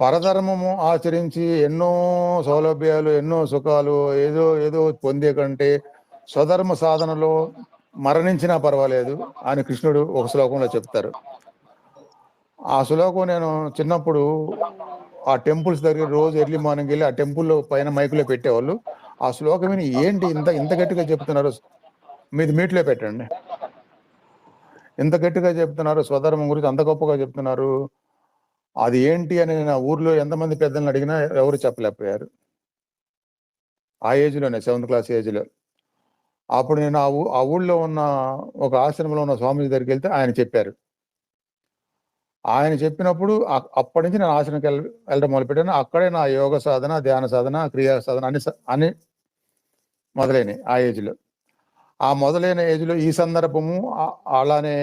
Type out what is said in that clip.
పరధర్మము ఆచరించి ఎన్నో సౌలభ్యాలు ఎన్నో సుఖాలు ఏదో ఏదో పొందే కంటే స్వధర్మ సాధనలో మరణించినా పర్వాలేదు అని కృష్ణుడు ఒక శ్లోకంలో చెప్తారు. ఆ శ్లోకం నేను చిన్నప్పుడు ఆ టెంపుల్స్ దగ్గర రోజు ఎర్లీ మార్నింగ్ వెళ్ళి ఆ టెంపుల్లో పైన మైకులో పెట్టేవాళ్ళు. ఆ శ్లోకం విని ఏంటి ఇంత ఇంత గట్టిగా చెప్తున్నారు? మీది మీట్లో పెట్టండి. ఇంత గట్టిగా చెప్తున్నారు స్వధర్మం గురించి అంత గొప్పగా చెప్తున్నారు. అది ఏంటి అని నేను ఆ ఊర్లో ఎంతమంది పెద్దలను అడిగినా ఎవరు చెప్పలేకపోయారు. ఆ ఏజ్లోనే సెవెంత్ క్లాస్ ఏజ్లో. అప్పుడు నేను ఆ ఊ ఆ ఊళ్ళో ఉన్న ఒక ఆశ్రమంలో ఉన్న స్వామి దగ్గరికి వెళ్తే ఆయన చెప్పారు. ఆయన చెప్పినప్పుడు అప్పటి నుంచి నేను ఆశ్రమంకి వెళ్ళ వెళ్ళడం మొదలుపెట్టాను. అక్కడే నా యోగ సాధన ధ్యాన సాధన క్రియా సాధన అన్ని అన్ని మొదలైనవి ఆ ఏజ్లో. ఆ మొదలైన ఏజ్లో ఈ సందర్భము అలానే